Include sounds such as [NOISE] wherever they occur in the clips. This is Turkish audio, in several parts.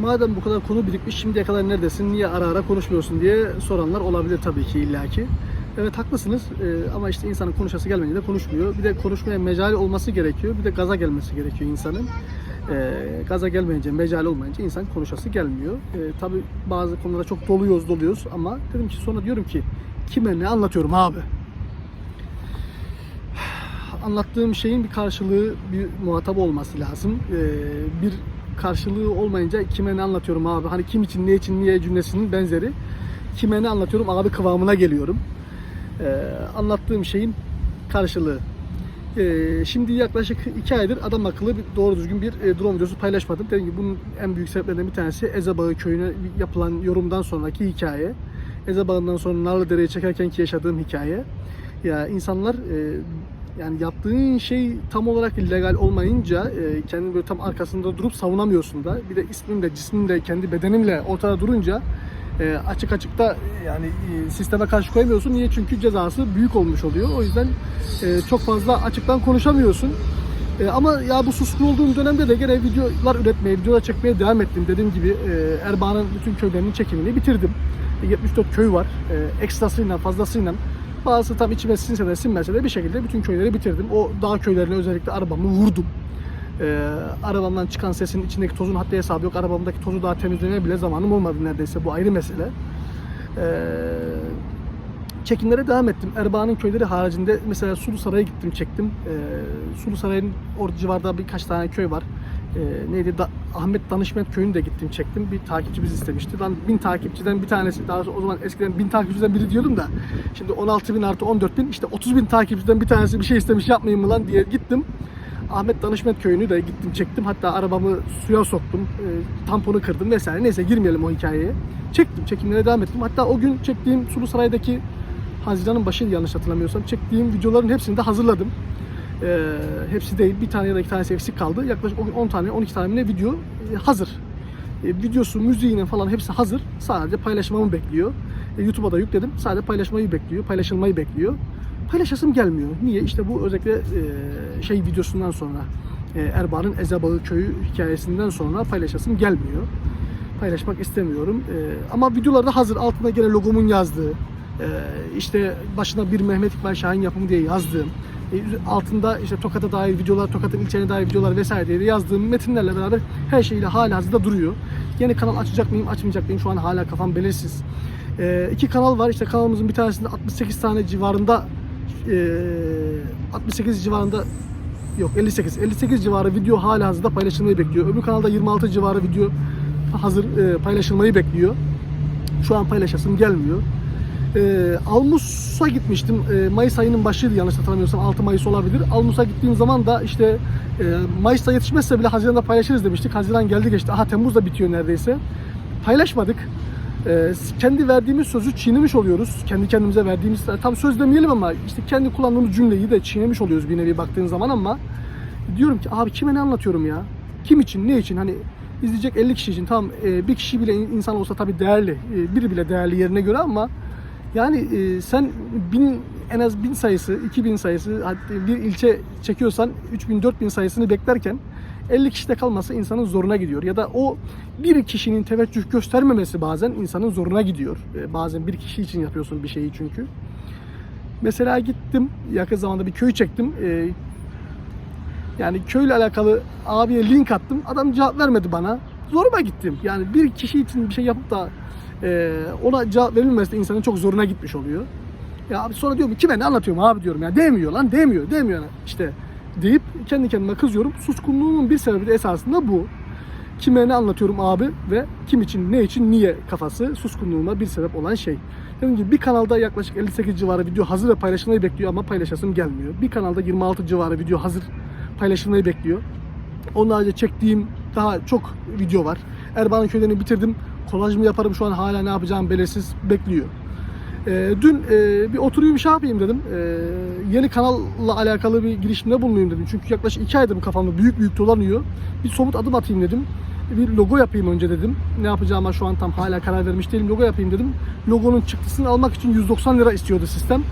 madem bu kadar konu birikmiş şimdiye kadar neredesin, niye ara ara konuşmuyorsun diye soranlar olabilir tabii ki illaki. Evet haklısınız Ee, ama işte insanın konuşası gelmeyince de konuşmuyor. Bir de konuşmaya mecali olması gerekiyor. Bir de gaza gelmesi gerekiyor insanın. Ee, gaza gelmeyince, mecali olmayınca insan konuşası gelmiyor. Ee, tabii bazı konulara çok doluyoruz doluyoruz ama dedim ki sonra diyorum ki kime ne anlatıyorum abi? [SIGHS] Anlattığım şeyin bir karşılığı, bir muhatap olması lazım. Ee, bir karşılığı olmayınca kime ne anlatıyorum abi? Hani kim için, ne için, niye cümlesinin benzeri. Kime ne anlatıyorum abi kıvamına geliyorum. Ee, anlattığım şeyin karşılığı. Ee, şimdi yaklaşık iki aydır adam akıllı bir, doğru düzgün bir e, drone videosu paylaşmadım. Dediğim gibi bunun en büyük sebeplerinden bir tanesi Ezebağı köyüne yapılan yorumdan sonraki hikaye. Ezebağı'ndan sonra Narlıdere'yi çekerken ki yaşadığım hikaye. Ya insanlar e, yani yaptığın şey tam olarak illegal olmayınca e, kendini böyle tam arkasında durup savunamıyorsun da bir de ismimle, cismimle, kendi bedenimle ortada durunca e, açık açıkta yani e, sisteme karşı koyamıyorsun. Niye? Çünkü cezası büyük olmuş oluyor. O yüzden e, çok fazla açıktan konuşamıyorsun. E, ama ya bu suskun olduğum dönemde de gene videolar üretmeye, videolar çekmeye devam ettim. Dediğim gibi e, Erbaa'nın bütün köylerinin çekimini bitirdim. E, 74 köy var. E, ekstrasıyla, fazlasıyla bazısı tam içime sinse de sinmese de bir şekilde bütün köyleri bitirdim. O dağ köylerine özellikle arabamı vurdum. Ee, arabamdan çıkan sesin içindeki tozun haddi hesabı yok. Arabamdaki tozu daha temizlemeye bile zamanım olmadı neredeyse. Bu ayrı mesele. Ee, çekimlere devam ettim. Erbaa'nın köyleri haricinde mesela Sulu Saray'a gittim çektim. Ee, Sulu Saray'ın orada civarda birkaç tane köy var. Ee, neydi? Da, Ahmet Danışmet köyünü de gittim çektim. Bir takipçimiz istemişti. Ben bin takipçiden bir tanesi, daha o zaman eskiden bin takipçiden biri diyordum da şimdi 16 bin artı 14 bin işte 30 bin takipçiden bir tanesi bir şey istemiş yapmayayım mı lan diye gittim. Ahmet Danışmet köyünü de gittim çektim. Hatta arabamı suya soktum. E, tamponu kırdım vesaire. Neyse girmeyelim o hikayeye. Çektim. Çekimlere devam ettim. Hatta o gün çektiğim Sulu Saray'daki Haziran'ın başıydı yanlış hatırlamıyorsam. Çektiğim videoların hepsini de hazırladım. E, hepsi değil. Bir tane ya da iki tanesi eksik kaldı. Yaklaşık 10 tane 12 tane ne video e, hazır. E, videosu, müziğine falan hepsi hazır. Sadece paylaşmamı bekliyor. E, YouTube'a da yükledim. Sadece paylaşmayı bekliyor. Paylaşılmayı bekliyor paylaşasım gelmiyor. Niye? İşte bu özellikle e, şey videosundan sonra e, Erbaa'nın Ezebağı köyü hikayesinden sonra paylaşasım gelmiyor. Paylaşmak istemiyorum. E, ama videolarda hazır. Altında gene logomun yazdığı, işte başına bir Mehmet İkbal Şahin yapımı diye yazdığım, e, altında işte Tokat'a dair videolar, Tokat'ın ilçelerine dair videolar vesaire diye yazdığım metinlerle beraber her şeyle hala hazırda duruyor. Yeni kanal açacak mıyım, açmayacak mıyım şu an hala kafam belirsiz. E, iki kanal var. İşte kanalımızın bir tanesinde 68 tane civarında e, 68 civarında yok 58 58 civarı video hala hazırda paylaşılmayı bekliyor. Öbür kanalda 26 civarı video hazır e, paylaşılmayı bekliyor. Şu an paylaşasım gelmiyor. E, Almus'a gitmiştim. E, Mayıs ayının başıydı yanlış hatırlamıyorsam 6 Mayıs olabilir. Almus'a gittiğim zaman da işte e, Mayıs'ta yetişmezse bile Haziran'da paylaşırız demiştik. Haziran geldi geçti. Aha Temmuz da bitiyor neredeyse. Paylaşmadık. Ee, kendi verdiğimiz sözü çiğnemiş oluyoruz. Kendi kendimize verdiğimiz, tam söz demeyelim ama işte kendi kullandığımız cümleyi de çiğnemiş oluyoruz bir nevi baktığın zaman ama diyorum ki abi kime ne anlatıyorum ya? Kim için, ne için? Hani izleyecek 50 kişi için tamam e, bir kişi bile insan olsa tabii değerli. E, biri bile değerli yerine göre ama yani e, sen bin en az bin sayısı, 2000 sayısı, bir ilçe çekiyorsan 3000 4000 sayısını beklerken 50 kişide kalması insanın zoruna gidiyor. Ya da o bir kişinin teveccüh göstermemesi bazen insanın zoruna gidiyor. E, bazen bir kişi için yapıyorsun bir şeyi çünkü. Mesela gittim yakın zamanda bir köy çektim. E, yani köyle alakalı abiye link attım. Adam cevap vermedi bana. Zoruma gittim. Yani bir kişi için bir şey yapıp da e, ona cevap verilmesi de insanın çok zoruna gitmiş oluyor. Ya abi sonra diyorum kime ne anlatıyorum abi diyorum ya demiyor lan demiyor demiyor işte deyip kendi kendime kızıyorum. Suskunluğumun bir sebebi de esasında bu. Kime ne anlatıyorum abi ve kim için, ne için, niye kafası suskunluğuma bir sebep olan şey. Dediğim gibi bir kanalda yaklaşık 58 civarı video hazır ve paylaşılmayı bekliyor ama paylaşasım gelmiyor. Bir kanalda 26 civarı video hazır paylaşılmayı bekliyor. Onun harici çektiğim daha çok video var. Erbaa'nın köylerini bitirdim. Kolaj mı yaparım şu an hala ne yapacağım belirsiz bekliyor. E, dün e, bir oturayım bir şey yapayım dedim. E, yeni kanalla alakalı bir girişimde bulunayım dedim. Çünkü yaklaşık iki aydır bu kafamda büyük büyük dolanıyor. Bir somut adım atayım dedim. Bir logo yapayım önce dedim. Ne yapacağıma şu an tam hala karar vermiş değilim. Logo yapayım dedim. Logonun çıktısını almak için 190 lira istiyordu sistem.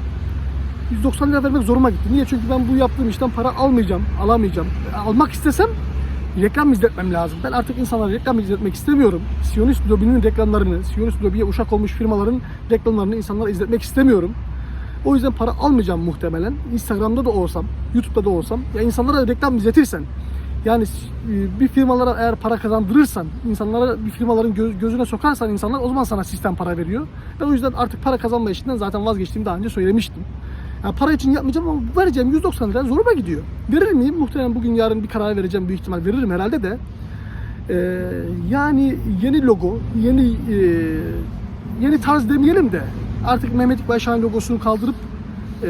190 lira vermek zoruma gitti. Niye? Çünkü ben bu yaptığım işten para almayacağım, alamayacağım. Almak istesem reklam izletmem lazım. Ben artık insanlara reklam izletmek istemiyorum. Siyonist lobinin reklamlarını, Siyonist lobiye uşak olmuş firmaların reklamlarını insanlara izletmek istemiyorum. O yüzden para almayacağım muhtemelen. Instagram'da da olsam, YouTube'da da olsam. Ya insanlara reklam izletirsen, yani e, bir firmalara eğer para kazandırırsan, insanlara bir firmaların göz- gözüne sokarsan insanlar o zaman sana sistem para veriyor. Ben o yüzden artık para kazanma işinden zaten vazgeçtiğimi daha önce söylemiştim. Yani para için yapmayacağım ama vereceğim 190 lira zoruma gidiyor. Verir miyim? Muhtemelen bugün yarın bir karar vereceğim büyük ihtimal veririm herhalde de. Ee, yani yeni logo, yeni e, yeni tarz demeyelim de artık Mehmet İkbal Şahin logosunu kaldırıp e,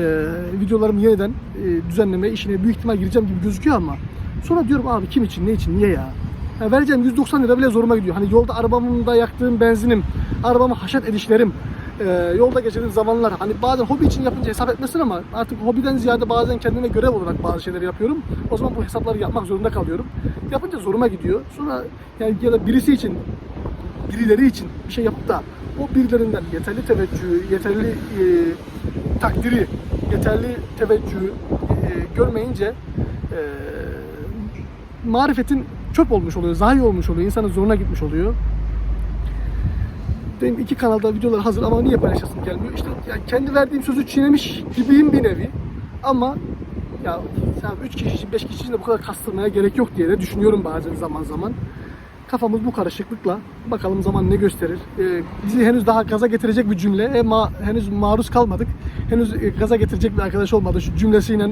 videolarımı yeniden e, düzenleme işine büyük ihtimal gireceğim gibi gözüküyor ama sonra diyorum abi kim için, ne için, niye ya? ya vereceğim 190 lira bile zoruma gidiyor. Hani yolda arabamda yaktığım benzinim, arabamı haşet edişlerim, e, yolda geçirdiğim zamanlar hani bazen hobi için yapınca hesap etmesin ama artık hobiden ziyade bazen kendime görev olarak bazı şeyleri yapıyorum. O zaman bu hesapları yapmak zorunda kalıyorum. Yapınca zoruma gidiyor. Sonra yani ya da birisi için birileri için bir şey yapıp da o birilerinden yeterli teveccühü, yeterli e, takdiri, yeterli teveccühü e, görmeyince e, marifetin çöp olmuş oluyor, zayi olmuş oluyor, insanın zoruna gitmiş oluyor. Benim iki kanalda videolar hazır ama niye paylaşasım gelmiyor? İşte yani kendi verdiğim sözü çiğnemiş gibiyim bir nevi. Ama ya sen 3 kişi için 5 kişi için de bu kadar kastırmaya gerek yok diye de düşünüyorum bazen zaman zaman. Kafamız bu karışıklıkla bakalım zaman ne gösterir. Ee, bizi henüz daha gaza getirecek bir cümle. E, ma- henüz maruz kalmadık. Henüz e, gaza getirecek bir arkadaş olmadı. Şu cümlesiyle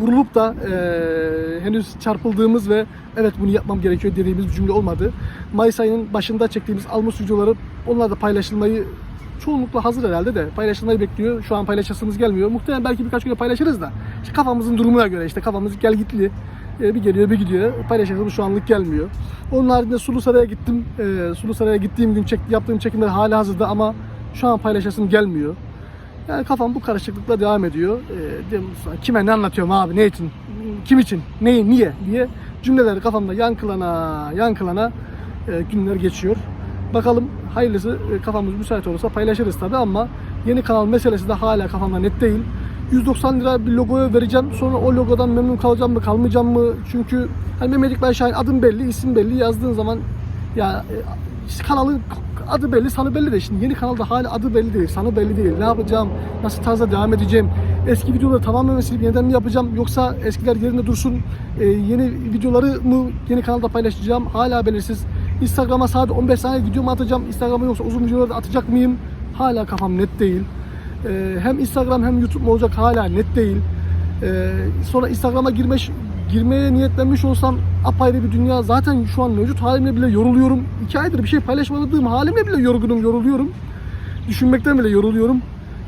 vurulup da e, henüz çarpıldığımız ve evet bunu yapmam gerekiyor dediğimiz bir cümle olmadı. Mayıs ayının başında çektiğimiz Almus videoları onlar da paylaşılmayı çoğunlukla hazır herhalde de paylaşılmayı bekliyor. Şu an paylaşasımız gelmiyor. Muhtemelen belki birkaç güne paylaşırız da. İşte kafamızın durumuna göre işte kafamız gel gitli. E, bir geliyor bir gidiyor. Paylaşacağımız şu anlık gelmiyor. Onun haricinde Sulu Saray'a gittim. E, Sulu Saray'a gittiğim gün çek, yaptığım çekimler hala hazırda ama şu an paylaşasım gelmiyor. Yani kafam bu karışıklıkla devam ediyor. E, sana, kime ne anlatıyorum abi, ne için, kim için, neyi, niye diye cümleler kafamda yankılana, yankılana e, günler geçiyor. Bakalım hayırlısı e, kafamız müsait olursa paylaşırız tabi ama yeni kanal meselesi de hala kafamda net değil. 190 lira bir logoya vereceğim. Sonra o logodan memnun kalacağım mı, kalmayacağım mı? Çünkü hani Mehmet İkbal Şahin adım belli, isim belli. Yazdığın zaman ya e, işte kanalın adı belli, sanı belli de şimdi yeni kanalda hala adı belli değil, sanı belli değil. Ne yapacağım, nasıl tarzda devam edeceğim, eski videoları tamamen silip yeniden mi yapacağım yoksa eskiler yerinde dursun, e, yeni videoları mı yeni kanalda paylaşacağım hala belirsiz. Instagram'a sadece 15 saniye video mu atacağım, Instagram'a yoksa uzun videoları da atacak mıyım? Hala kafam net değil. E, hem Instagram hem YouTube mu olacak hala net değil. E, sonra Instagram'a girmiş girmeye niyetlenmiş olsam apayrı bir dünya. Zaten şu an mevcut halimle bile yoruluyorum. İki aydır bir şey paylaşmadığım halimle bile yorgunum, yoruluyorum. Düşünmekten bile yoruluyorum.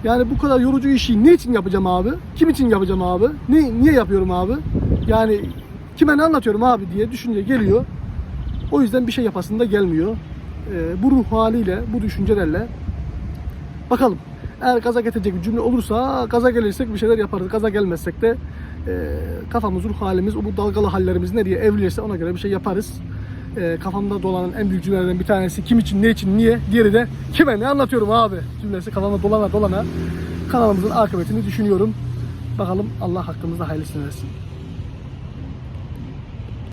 Yani bu kadar yorucu işi ne için yapacağım abi? Kim için yapacağım abi? Ne, niye yapıyorum abi? Yani kime ne anlatıyorum abi diye düşünce geliyor. O yüzden bir şey yapasın da gelmiyor. Ee, bu ruh haliyle, bu düşüncelerle bakalım. Eğer gaza getirecek bir cümle olursa gaza gelirsek bir şeyler yaparız. Gaza gelmezsek de e, kafamız, ruh halimiz, bu dalgalı hallerimiz nereye evrilirse ona göre bir şey yaparız. E, kafamda dolanan en büyük cümlelerden bir tanesi kim için, ne için, niye, diğeri de kime ne anlatıyorum abi cümlesi kafamda dolana dolana kanalımızın akıbetini düşünüyorum. Bakalım Allah hakkımızda hayırlısını versin.